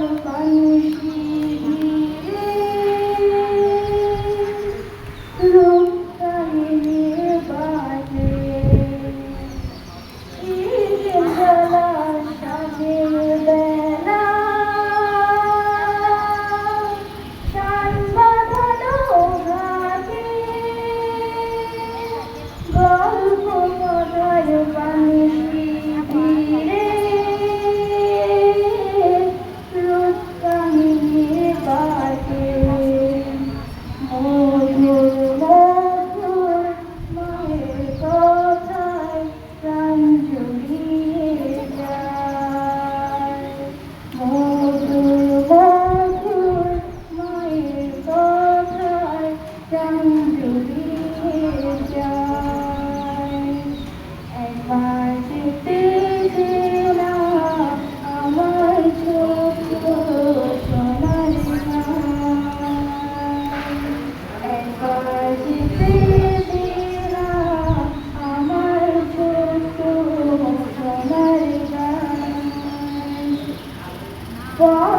Panu Panu Panu Lord, Lord, Lord.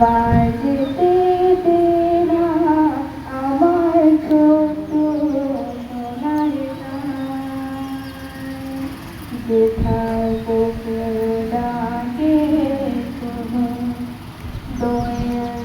বাজতে দে না আমার ছোট সোনার যেথায় ডাকে দোয়েল